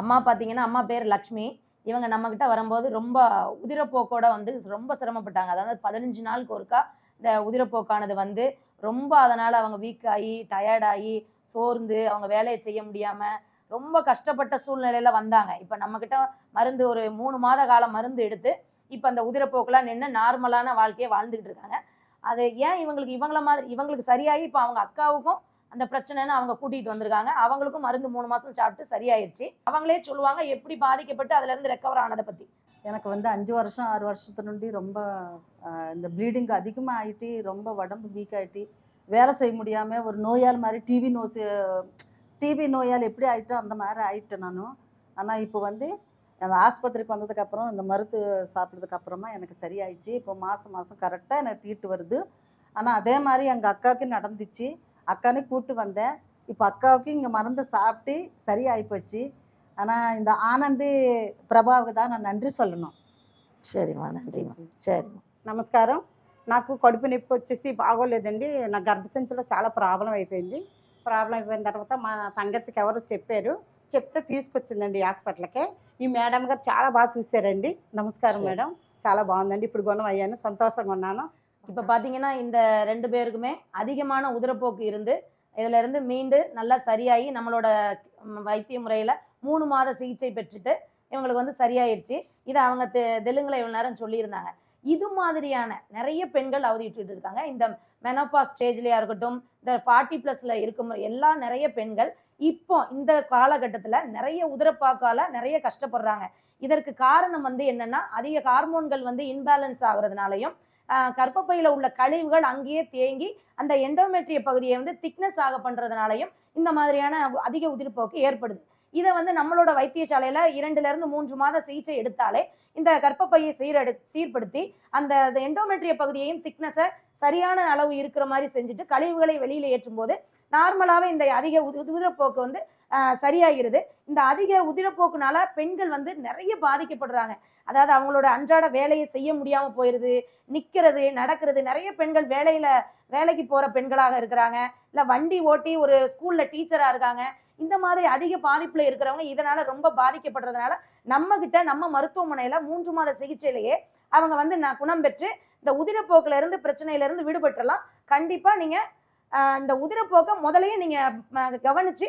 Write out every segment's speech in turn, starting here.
அம்மா பார்த்தீங்கன்னா அம்மா பேர் லக்ஷ்மி. இவங்க நம்மக்கிட்ட வரும்போது ரொம்ப உதிரப்போக்கோட வந்து ரொம்ப சிரமப்பட்டாங்க. அதாவது பதினஞ்சு நாளுக்கு ஒருக்கா இந்த உதிரப்போக்கானது வந்து ரொம்ப அதனால் அவங்க வீக் ஆகி டயர்டாகி சோர்ந்து அவங்க வேலையை செய்ய முடியாமல் ரொம்ப கஷ்டப்பட்ட சூழ்நிலையில் வந்தாங்க. இப்போ நம்மக்கிட்ட மருந்து ஒரு மூணு மாத காலம் மருந்து எடுத்து இப்போ அந்த உதிரப்போக்கெலாம் நின்று நார்மலான வாழ்க்கையை வாழ்ந்துகிட்டு இருக்காங்க. அது ஏன் இவங்களுக்கு இவங்கள மாதிரி இவங்களுக்கு சரியாகி இப்போ அவங்க அக்காவுக்கும் அந்த பிரச்சனைன்னு அவங்க கூட்டிகிட்டு வந்திருக்காங்க. அவங்களுக்கும் மருந்து மூணு மாதம் சாப்பிட்டு சரியாயிருச்சு. அவங்களே சொல்லுவாங்க எப்படி பாதிக்கப்பட்டு அதுலேருந்து ரெக்கவர் ஆனதை பற்றி எனக்கு வந்து அஞ்சு வருஷம் ஆறு வருஷத்து ரொம்ப இந்த ப்ளீடிங் அதிகமாக ஆயிட்டு ரொம்ப உடம்பு வீக் ஆகிட்டு வேலை செய்ய முடியாமல் ஒரு நோயால் மாதிரி டிவி நோய் டிவி நோயால் எப்படி ஆயிட்டோ அந்த மாதிரி ஆகிட்டேன் நான். ஆனால் இப்போ வந்து அந்த ஆஸ்பத்திரிக்கு வந்ததுக்கப்புறம் இந்த மருந்து சாப்பிட்டதுக்கு அப்புறமா எனக்கு சரியாயிடுச்சு. இப்போ மாதம் மாதம் கரெக்டாக எனக்கு தீட்டு வருது. ஆனால் அதே மாதிரி எங்கள் அக்காவுக்கு நடந்துச்சு. அக்கானே கூப்பிட்டு வந்தேன் இப்போ அக்காவுக்கு இங்கே மருந்து சாப்பிட்டு சரியாகி போச்சு ஆனால் இந்த ஆனந்தி பிரபாவுக்கு தான் நான் நன்றி சொல்லணும் சரிம்மா நன்றிம்மா சரிம்மா నమస్కారం నాకు కడుపు నొప్పి వచ్చేసి బాగోలేదండి నా గర్భసంచిలో చాలా ప్రాబ్లం అయిపోయింది ప్రాబ్లం అయిపోయిన తర్వాత మా సంగతికి ఎవరు చెప్పారు చెప్తే తీసుకొచ్చిందండి ఈ హాస్పిటల్కి ఈ మేడం గారు చాలా బాగా చూశారండి నమస్కారం సరే. మేడం చాలా బాగుందండి ఇప్పుడు గుణం అయ్యాను సంతోషంగా ఉన్నాను இப்போ பார்த்தீங்கன்னா இந்த ரெண்டு பேருக்குமே அதிகமான உதிரப்போக்கு இருந்து இதிலிருந்து மீண்டு நல்லா சரியாகி நம்மளோட வைத்திய முறையில் மூணு மாத சிகிச்சை பெற்றுட்டு இவங்களுக்கு வந்து சரியாயிருச்சு. இதை அவங்க தெ தெலுங்கில் இவ்வளோ நேரம் சொல்லியிருந்தாங்க. இது மாதிரியான நிறைய பெண்கள் அவதிட்டு இருக்காங்க. இந்த மெனோபா ஸ்டேஜ்லையா இருக்கட்டும் இந்த ஃபார்ட்டி ப்ளஸில் இருக்கும் எல்லா நிறைய பெண்கள் இப்போ இந்த காலகட்டத்தில் நிறைய உதிரப்பாக்கால நிறைய கஷ்டப்படுறாங்க. இதற்கு காரணம் வந்து என்னன்னா அதிக ஹார்மோன்கள் வந்து இன்பேலன்ஸ் ஆகுறதுனாலையும் கர்ப்பப்பையில் உள்ள கழிவுகள் அங்கேயே தேங்கி அந்த எண்டோமெட்ரிய பகுதியை வந்து திக்னஸ் ஆக பண்ணுறதுனாலையும் இந்த மாதிரியான அதிக உதிர்ப்போக்கு ஏற்படுது. இதை வந்து நம்மளோட வைத்தியசாலையில் இரண்டுலேருந்து மூன்று மாத சிகிச்சை எடுத்தாலே இந்த கர்ப்பப்பையை சீரெடு சீர்படுத்தி அந்த எண்டோமெட்ரிய பகுதியையும் திக்னஸை சரியான அளவு இருக்கிற மாதிரி செஞ்சுட்டு கழிவுகளை வெளியில் ஏற்றும் போது நார்மலாகவே இந்த அதிக உதிரப்போக்கு வந்து சரியாகிறது. இந்த அதிக உதிரப்போக்குனால பெண்கள் வந்து நிறைய பாதிக்கப்படுறாங்க. அதாவது அவங்களோட அன்றாட வேலையை செய்ய முடியாம போயிருது நிக்கிறது நடக்கிறது. நிறைய பெண்கள் வேலையில வேலைக்கு போற பெண்களாக இருக்கிறாங்க. இல்ல வண்டி ஓட்டி ஒரு ஸ்கூல்ல டீச்சரா இருக்காங்க. இந்த மாதிரி அதிக பாதிப்புல இருக்கிறவங்க இதனால ரொம்ப பாதிக்கப்படுறதுனால நம்ம கிட்ட நம்ம மருத்துவமனையில மூன்று மாத சிகிச்சையிலேயே அவங்க வந்து நான் குணம் பெற்று இந்த உதிரப்போக்குல இருந்து பிரச்சனையில இருந்து விடுபட்டுறலாம். கண்டிப்பா நீங்க இந்த உதிரப்போக்கை முதலையும் நீங்க கவனிச்சு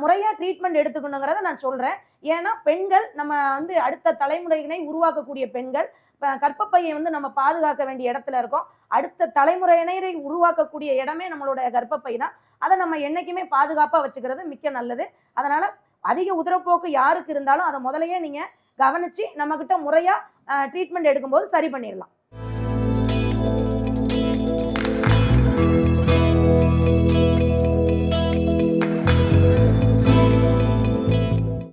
முறையாக ட்ரீட்மெண்ட் எடுத்துக்கணுங்கிறத நான் சொல்கிறேன் ஏன்னா பெண்கள் நம்ம வந்து அடுத்த தலைமுறையினை உருவாக்கக்கூடிய பெண்கள் இப்ப கர்ப்பப்பையை வந்து நம்ம பாதுகாக்க வேண்டிய இடத்துல இருக்கோம். அடுத்த தலைமுறையினரை உருவாக்கக்கூடிய இடமே நம்மளோட கர்ப்பப்பை தான். அதை நம்ம என்றைக்குமே பாதுகாப்பாக வச்சுக்கிறது மிக்க நல்லது. அதனால் அதிக உதிரப்போக்கு யாருக்கு இருந்தாலும் அதை முதலையே நீங்கள் கவனித்து நம்மக்கிட்ட முறையாக ட்ரீட்மெண்ட் எடுக்கும்போது சரி பண்ணிடலாம்